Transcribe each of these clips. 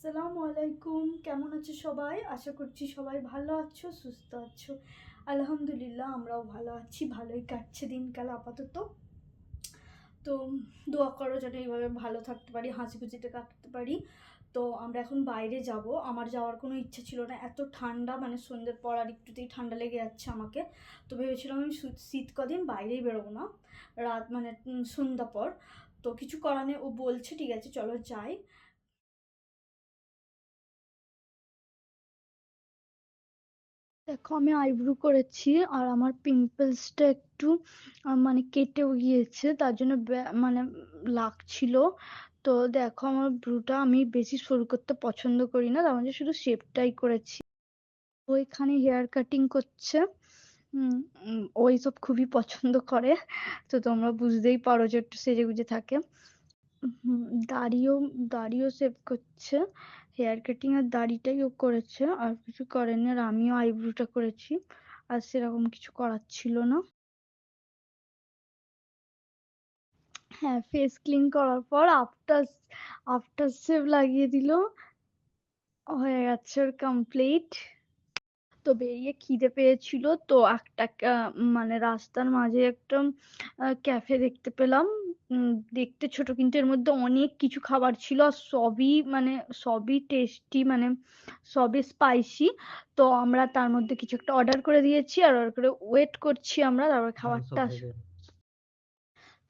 আসসালামু আলাইকুম। কেমন আছো সবাই? আশা করছি সবাই ভালো আছো, সুস্থ আছো। আলহামদুলিল্লাহ, আমরাও ভালো আছি। ভালোই কাটছে দিনকাল আপাতত। তো দোয়া করো যেন এইভাবে ভালো থাকতে পারি হাসি খুশিতে কাটতে পারি। তো আমরা এখন বাইরে যাব। আমার যাওয়ার কোনো ইচ্ছা ছিল না। এত ঠান্ডা মানে সন্ধ্যের পর আর একটুতেই ঠান্ডা লেগে যাচ্ছে আমাকে। তো ভেবেছিলাম আমি শীত- কদিন বাইরেই বেরোবো না। রাত মানে সন্ধ্যা পর। তো কিছু করার নেই। ও বলছে, ঠিক আছে, চলো যাই। দেখো আমি আইব্রু করেছি আর আমার পিম্পলসটা একটু মানে কেটেও গিয়েছে তার জন্য মানে লাগছিল। তো দেখো আমার ব্রুটা আমি বেশি সরু করতে পছন্দ করি না তার মধ্যে শুধু শেপটাই করেছি। ও এখানে হেয়ার কাটিং করছে। উম, উম, ও এইসব খুবই পছন্দ করে। তো তোমরা বুঝতেই পারো যে একটু সেজেগুজে থাকে। হুম, দাড়িও দাড়িও সেভ করছে। হেয়ার কাটিং আর দাড়িটাই ও করেছে আর কিছু করেনি আর আমিও আইব্রোটা করেছি আর সেরকম কিছু করার ছিল না। হ্যাঁ ফেস ক্লিন করার পর আফটার আফটার সেভ লাগিয়ে দিল। হয়ে গেছে ওর কমপ্লিট তো বেরিয়ে খিদে পেয়েছিল তো একটা মানে রাস্তার মাঝে একটা ক্যাফে দেখতে পেলাম। উম, দেখতে ছোট কিন্তু এর মধ্যে অনেক কিছু খাবার ছিল আর সবই মানে সবই টেস্টি মানে সবই স্পাইসি তো আমরা তার মধ্যে কিছু একটা অর্ডার করে দিয়েছি আর অর্ডার করে ওয়েট করছি আমরা তারপর খাবারটা আসবে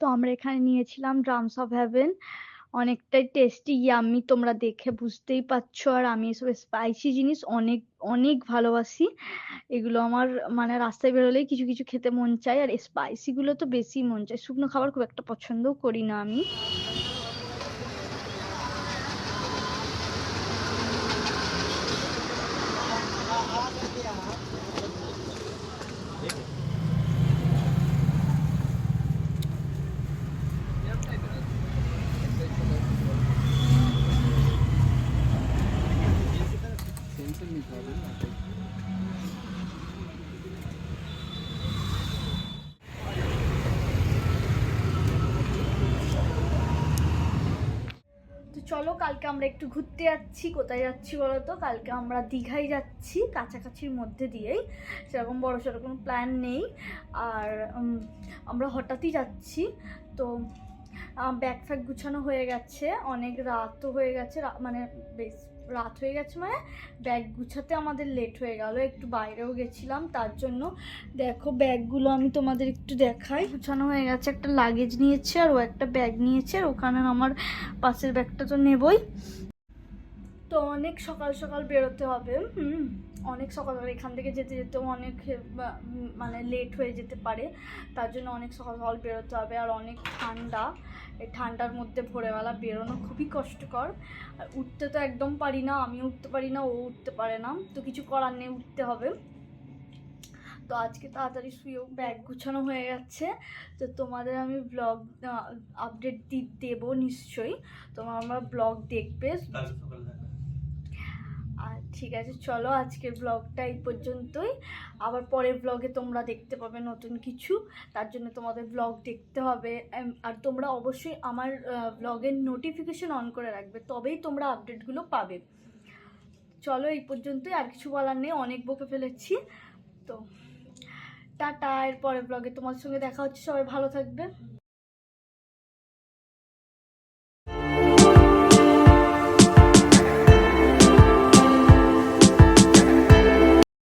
তো আমরা এখানে নিয়েছিলাম ড্রামস অফ হেভেন অনেকটাই টেস্টি ইয়াম্মি তোমরা দেখে বুঝতেই পারছ। আর আমি এসব স্পাইসি জিনিস অনেক অনেক ভালোবাসি। এগুলো আমার মানে রাস্তায় বেরোলেই কিছু কিছু খেতে মন চায়। আর স্পাইসিগুলো তো বেশি মন চায়। শুকনো খাবার খুব একটা পছন্দও করি না আমি। চলো, কালকে আমরা একটু ঘুরতে যাচ্ছি। কোথায় যাচ্ছি বলো তো কালকে আমরা দীঘায় যাচ্ছি, কাছাকাছির মধ্যে দিয়েই। সেরকম বড়ো সড়ো কোনো প্ল্যান নেই। আর আমরা হঠাৎই যাচ্ছি। তো ব্যাগ ফ্যাগ গুছানো হয়ে গেছে, অনেক রাতও হয়ে গেছে মানে বেশ রাত হয়ে গেছে মানে ব্যাগ গুছাতে আমাদের লেট হয়ে গেল, একটু বাইরেও গেছিলাম, তার জন্য দেখো ব্যাগগুলো আমি তোমাদের একটু দেখাই। গুছানো হয়ে গেছে, একটা লাগেজ নিয়েছে আর ও একটা ব্যাগ নিয়েছে আর ওখানে আমার পাশের ব্যাগটা তো নেবই। তো অনেক সকাল সকাল বেরোতে হবে অনেক সকাল সকাল, এখান থেকে যেতে যেতেও অনেক মানে লেট হয়ে যেতে পারে, তার জন্য অনেক সকাল সকাল বেরোতে হবে, আর অনেক ঠান্ডা, এই ঠান্ডার মধ্যে ভোরবেলা বেরোনো খুবই কষ্টকর, আর উঠতে তো একদম পারি না আমি উঠতে পারি না, ও উঠতে পারে না, তো কিছু করার নেই, উঠতে হবে। তো আজকে তাড়াতাড়ি শুয়েও ব্যাগ গুছানো হয়ে গেছে, তো তোমাদের আমি ব্লগ আপডেট দেবো নিশ্চয়ই তোমার আমার ব্লগ দেখবে আর ঠিক আছে, চলো আজকের ব্লগটা এই পর্যন্তই। আবার পরের ব্লগে তোমরা দেখতে পাবে নতুন কিছু। তার জন্য তোমাদের ব্লগ দেখতে হবে। আর তোমরা অবশ্যই আমার ব্লগের নোটিফিকেশন অন করে রাখবে। তবেই তোমরা আপডেটগুলো পাবে। চলো এই পর্যন্তই। আর কিছু বলার নেই, অনেক বকে ফেলেছি। তো, টাটা। এর পরের ব্লগে তোমার সঙ্গে দেখা হচ্ছে। সবাই ভালো থাকবে